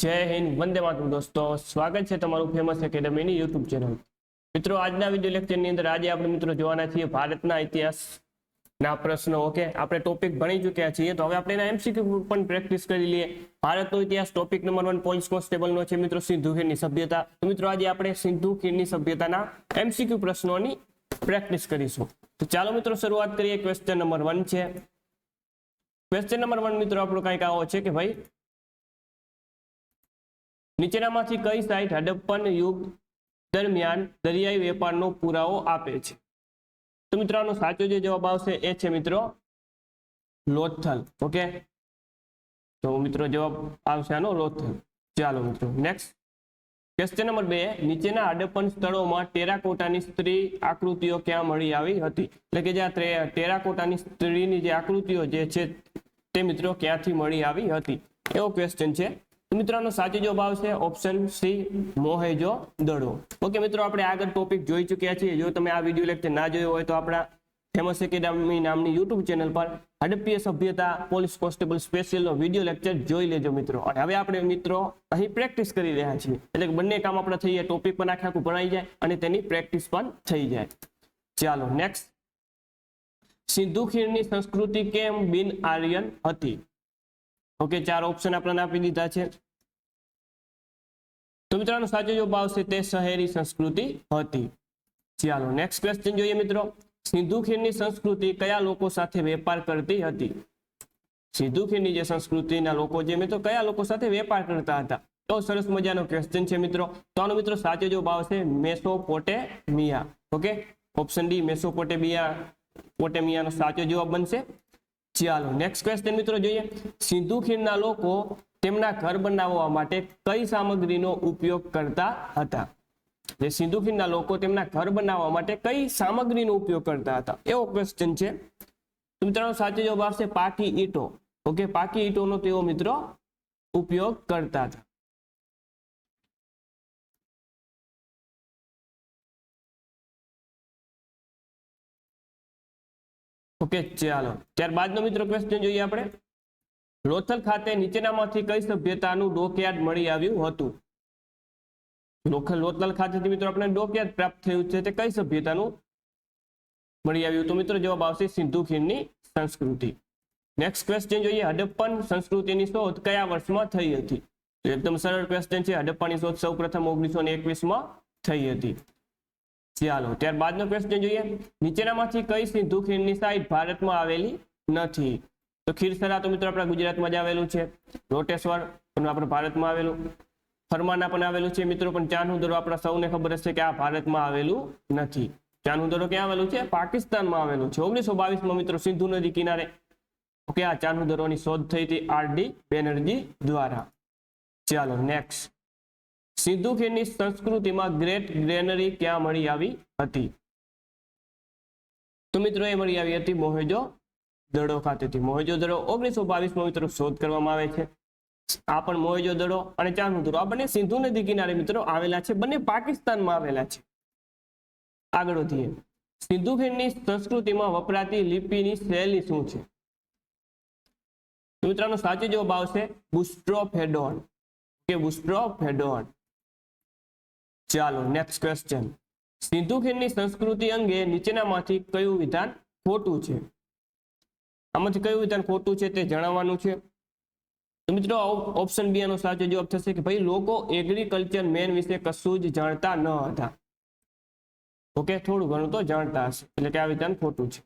જય હિન્દ, વંદે માતરમ દોસ્તો. સ્વાગત છે તમારું ફેમસ એકેડમીની યુટ્યુબ ચેનલ મિત્રો, આજના વીડિયો લેક્ચરની અંદર આજે આપણે મિત્રો જોવાના છીએ ભારતના ઇતિહાસના પ્રશ્નો ઓકે આપણે ટોપિક ભણી ચૂક્યા છીએ, તો હવે આપણે એના એમસીક્યુ પણ પ્રેક્ટિસ કરી લઈએ. ભારતનો ઇતિહાસ ટોપિક નંબર વન પોલીસ કોન્સ્ટેબલનો છે મિત્રો, સિંધુ ખીરની સભ્યતા. તો મિત્રો, આજે આપણે સિંધુ ખીરની સભ્યતાના એમસીક્યુ પ્રશ્નોની પ્રેક્ટિસ કરીશું. તો ચાલો મિત્રો, શરૂઆત કરીએ ક્વેશ્ચન નંબર વન છે. ક્વેશ્ચન નંબર વન મિત્રો, આપણો કંઈક આવો છે કે ભાઈ નીચેનામાંથી કઈ સાઇટ હડપ્પન યુગ દરમિયાન દરિયાઈ વેપારનો પુરાવો આપે છે? તો મિત્રોનો સાચો જે જવાબ આવશે એ છે મિત્રો, લોથલ. ઓકે? તો મિત્રો જવાબ આવશે આનો લોથલ. ચાલો મિત્રો નેક્સ્ટ ક્વેશ્ચન નંબર બે. નીચેના હડપ્પન સ્થળોમાં ટેરાકોટાની સ્ત્રી આકૃતિઓ ક્યાં મળી આવી હતી? એટલે કે જે આ ટેરાકોટાની સ્ત્રીની જે આકૃતિઓ જે છે તે મિત્રો ક્યાંથી મળી આવી હતી? એવો ક્વેશ્ચન છે. તો મિત્રો આનો સાચો જવાબ આવશે ઓપ્શન સી મોહેજો દડો. ઓકે મિત્રો, આપણે આગળ ટોપિક જોઈ ચૂક્યા છીએ. જો તમે આ વીડિયો લેક્ચર ના જોયો હોય તો આપણા ફેમસ એકેડમી નામની યુટ્યુબ ચેનલ પર હડપ્પીય સભ્યતા પોલીસ કોન્સ્ટેબલ સ્પેશિયલનો વીડિયો લેક્ચર જોઈ લેજો, મિત્રો. અને હવે આપણે, મિત્રો, અહીં પ્રેક્ટિસ કરી રહ્યા છીએ. એટલે બંને કામ આપણે થઈ જાય ટોપિક પણ આખે આખું ભણાઈ જાય અને તેની પ્રેક્ટિસ પણ થઈ જાય. ચાલો નેક્સ્ટ સિંધુ ખીણની સંસ્કૃતિ કેમ બિન આર્યન હતી? ઓકે, ચાર ઓપ્શન આપણને આપી દીધા છે. તો મિત્રોનો સાચો જવાબ આવશે તે શહેરી સંસ્કૃતિ હતી. ચાલો નેક્સ્ટ ક્વેશ્ચન જોઈએ મિત્રો. સિંધુ ખીરની સંસ્કૃતિ કયા લોકો સાથે વેપાર કરતી હતી? સિંધુ ખીરની જે સંસ્કૃતિના લોકો જે મિત્રો, કયા લોકો સાથે વેપાર કરતા હતા? તો સરસ મજાનો ક્વેશ્ચન છે મિત્રો. તો આનો મિત્રો સાચો જવાબ આવશે Mesopotamia. Okay option D Mesopotamia. પોટેમિયાનો સાચો જવાબ બનશે. ચાલો નેક્સ્ટ ક્વેશ્ચન મિત્રો જોઈએ. સિંધુ ખીણના લોકો તેમના ઘર બનાવવા માટે કઈ સામગ્રીનો ઉપયોગ કરતા હતા? જે સિંધુ ખીણના લોકો તેમના ઘર બનાવવા માટે કઈ સામગ્રીનો ઉપયોગ કરતા હતા? એવો ક્વેશ્ચન છે. તો મિત્રોનો સાચો જવાબ આવશે પાકી ઈંટો. ઓકે, પાકી ઈંટોનો તેઓ મિત્રો ઉપયોગ કરતા હતા. ઓકે, ચાલો. ત્યારબાદનો મિત્રો ક્વેશ્ચન જોઈએ આપણે. લોથલ ખાતે નીચેનામાંથી કઈ સભ્યતાનું ડોકયાર્ડ મળી આવ્યું હતું? લોખલ લોથલ ખાતેથી મિત્રો આપણે ડોકયાર્ડ પ્રાપ્ત થયું છે. તે કઈ સભ્યતાનું મળી આવ્યું? તો મિત્રો જવાબ આવશે સિંધુ ખીણની સંસ્કૃતિ. નેક્સ્ટ ક્વેશ્ચન જોઈએ. હડપ્પન સંસ્કૃતિની શોધ કયા વર્ષમાં થઈ હતી? એકદમ સરળ ક્વેશ્ચન છે. હડપ્પાની શોધ સૌ પ્રથમ ઓગણીસો ને એકવીસમાં થઈ હતી. ચાલો, ત્યારબાદનો ક્વેશ્ચન જોઈએ. નીચેનામાંથી કઈ સિંધુ ખીણની સાઈડ ભારતમાં આવેલી નથી? તો ખીરસરા તો મિત્રો આપણા ગુજરાતમાં જ આવેલું છે. રોટેશ્વર પણ આપણે ભારતમાં આવેલું. ફરમાના પણ આવેલું છે મિત્રો, પણ ચાનહુદરો આપણા સૌને ખબર હશે કે આ ભારતમાં આવેલું નથી. ચાનહુદરો ક્યાં આવેલું છે? પાકિસ્તાનમાં આવેલું છે. ઓગણીસો બાવીસમાં મિત્રો, સિંધુ નદી કિનારે. ઓકે, આ ચાનહુદરોની શોધ થઈ હતી આર ડી બેનર્જી દ્વારા. ચાલો નેક્સ્ટ સિંધુ ખીણની સંસ્કૃતિમાં ગ્રેટ ગ્રેનરી ક્યાં મળી આવી હતી? તો મિત્રો, એ મળી આવી હતી મોહેજો દડો ખાતેથી. મોહેજો દડો ઓગણીસો બાવીસમાં મિત્રો શોધ કરવામાં આવે છે. આ પણ મોહેજો દડો અને ચાનુદડો આ બંને સિંધુ નદી કિનારે મિત્રો આવેલા છે. બંને પાકિસ્તાનમાં આવેલા છે. આગળ વધીએ. સિંધુ ખીણની સંસ્કૃતિમાં વપરાતી લિપિની શૈલી શું છે? મિત્રોનો સાચો જવાબ આવશે બુસ્ટ્રોફેડોન. કે બુસ્ટ્રોફેડોન? ચાલો નેક્સ્ટ ક્વેશ્ચન સિંધુ ખીણની સંસ્કૃતિ અંગે નીચેનામાંથી કયું વિધાન ખોટું છે? આમાંથી કયું વિધાન ખોટું છે તે જણાવવાનું છે. મિત્રો ઓપ્શન બી આનો સાચો જવાબ થશે કે ભાઈ, લોકો એગ્રીકલ્ચર મેન વિશે કશું જ જાણતા ન હતા. ઓકે, થોડું ઘણું તો જાણતા હશે, એટલે કે આ વિધાન ખોટું છે.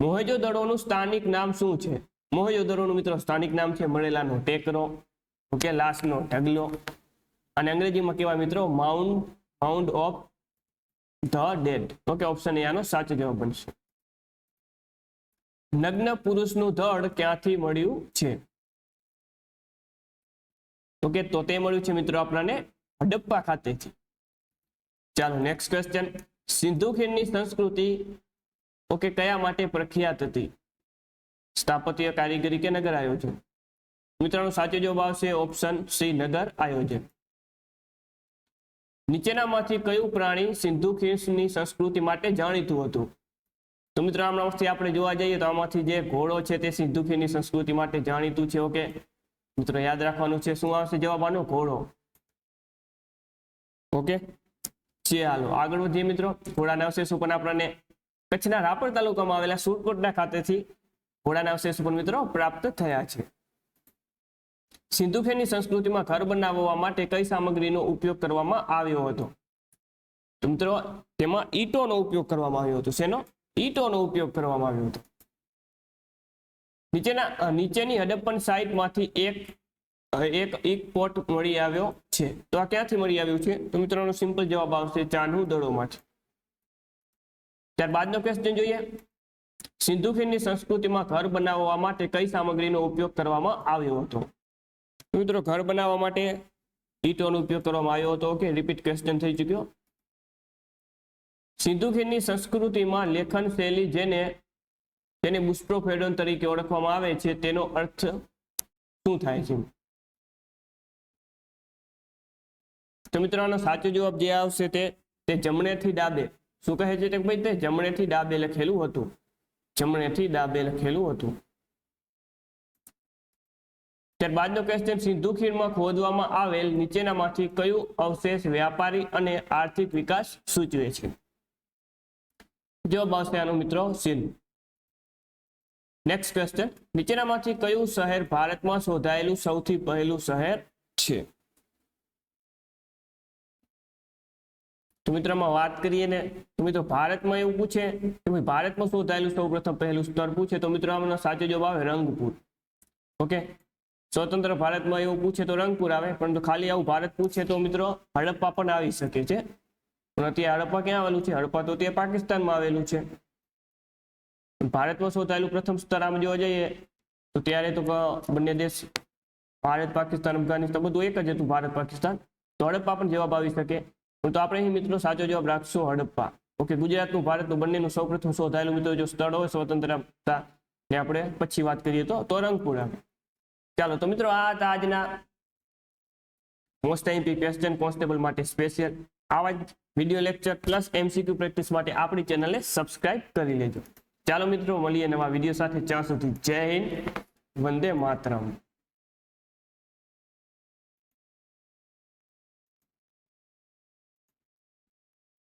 મોહેજો દડોનું સ્થાનિક નામ શું છે? મોહેજો દડોનું મિત્રો, સ્થાનિક નામ છે, મળેલાનો ટેકરો, ઓકે લાસ્ટનો ઢગલો. અને અંગ્રેજીમાં કહેવાય મિત્રો mount mound of the dead okay option A આનો સાચો જવાબ બનશે. નગ્ન પુરુષનું ધડ ક્યાંથી મળ્યું છે? ઓકે તો તે મળ્યું છે મિત્રો આપણને હડપ્પા ખાતેથી ચાલો નેક્સ્ટ ક્વેશ્ચન સિંધુ ખીણની સંસ્કૃતિ ઓકે કયા માટે પ્રખ્યાત હતી? સ્થાપત્ય, કારીગરી કે નગર આયોજન? મિત્રોનો સાચો જવાબ આવશે ઓપ્શન સી નગર આયોજન. નીચેનામાંથી કયું પ્રાણી સિંધુ ખીણની સંસ્કૃતિ માટે જાણીતું હતું? તો મિત્રો આમાંથી આપણે જોવા જઈએ તો આમાંથી જે ઘોડો છે તે સિંધુ ખીણની સંસ્કૃતિ માટે જાણીતું છે, ઓકે? મિત્રો, યાદ રાખવાનું છે, શું આવશે જવાબ આનો? ઘોડો. ઓકે? ચાલો આગળ વધીએ મિત્રો. ઘોડાના અવશેષો પણ આપણને કચ્છના રાપર તાલુકામાં આવેલા સુરકોટના ખાતેથી ઘોડાના અવશેષો પણ મિત્રો પ્રાપ્ત થયા છે. સિંધુ ખીણની સંસ્કૃતિમાં ઘર બનાવવા માટે કઈ સામગ્રીનો ઉપયોગ કરવામાં આવ્યો હતો? તો મિત્રો, તેમાં ઈંટોનો ઉપયોગ કરવામાં આવ્યો હતો. શેનો? ઈંટોનો ઉપયોગ કરવામાં આવ્યો હતો. નીચેના નીચેની હડપ્પન સાઇટમાંથી એક એક એક પોટ મળી આવ્યો છે. તો આ ક્યાંથી મળી આવ્યું છે? તો મિત્રોનો સિમ્પલ જવાબ આવશે ચાંદુ દળોમાંથી. ત્યારબાદનો ક્વેશ્ચન જોઈએ. સિંધુ સંસ્કૃતિમાં ઘર બનાવવા માટે કઈ સામગ્રીનો ઉપયોગ કરવામાં આવ્યો હતો? મિત્રો, ઘર બનાવવા માટે ઈટોનો ઉપયોગ કરવામાં આવ્યો હતો. ઓકે રિપીટ ક્વેશ્ચન થઈ ચૂક્યો. સિંધુખીરની સંસ્કૃતિમાં લેખન શૈલી જેને તેને બુસ્ટ્રોફેડોન તરીકે ઓળખવામાં આવે છે, તેનો અર્થ શું થાય છે? તો મિત્રો, આનો સાચો જવાબ જે આવશે તે જમણેથી ડાબે. શું કહે છે તે ભાઈ? તે જમણેથી ડાબે લખેલું હતું. જમણેથી ડાબે લખેલું હતું. ત્યારબાદનો ક્વેશ્ચન સિંધુ ખીણમાં ખોદવામાં આવેલ નીચેનામાંથી કયું અવશેષ વ્યાપારી અને આર્થિક વિકાસ સૂચવે છે? જવાબ આવશે આનો મિત્રો સિંધુ. નેક્સ્ટ ક્વેશ્ચન નીચેનામાંથી કયું શહેર ભારતમાં શોધાયેલું સૌથી પહેલું શહેર છે? તો મિત્રોમાં વાત કરીએ ને, તો મિત્રો, ભારતમાં એવું પૂછે, કે ભારતમાં શોધાયેલું સૌ પ્રથમ પહેલું સ્થળ પૂછે, તો મિત્રો, આમનો સાચો જવાબ આવે રંગપુર. ઓકે સ્વતંત્ર ભારતમાં એવું પૂછે તો રંગપુર આવે પરંતુ ખાલી આવું ભારત પૂછે તો મિત્રો હડપ્પા પણ આવી શકે છે. પણ અત્યારે હડપ્પા ક્યાં આવેલું છે? હડપ્પા તો તે પાકિસ્તાનમાં આવેલું છે. ભારતમાં શોધાયેલું પ્રથમ સ્તર આમ જોવા જઈએ, તો ત્યારે તો બંને દેશ, ભારત, પાકિસ્તાન, અફઘાનિસ્તાન બધું એક જ હતું, ભારત, પાકિસ્તાન. તો હડપ્પા પણ જવાબ આવી શકે. તો આપણે અહીં મિત્રો સાચો જવાબ રાખશો હડપ્પા. ઓકે, ગુજરાતનું, ભારતનું બંનેનું સૌપ્રથમ શોધાયેલું મિત્રો જો સ્થળ હોય સ્વતંત્રતા, ને આપણે પછી વાત કરીએ તો રંગપુર આવે. ચાલો તો મિત્રો, આ હતા આજના મોસ્ટ એમપી ક્વેશ્ચન કોન્સ્ટેબલ માટે સ્પેશિયલ આવા જ video lecture plus MCQ practice માટે આપણી ચેનલને સબસ્ક્રાઇબ કરી લેજો. ચાલો મિત્રો, મળીએ નવા વીડિયો સાથે. ત્યાં સુધી જય હિન્દ, વંદે માતરમ.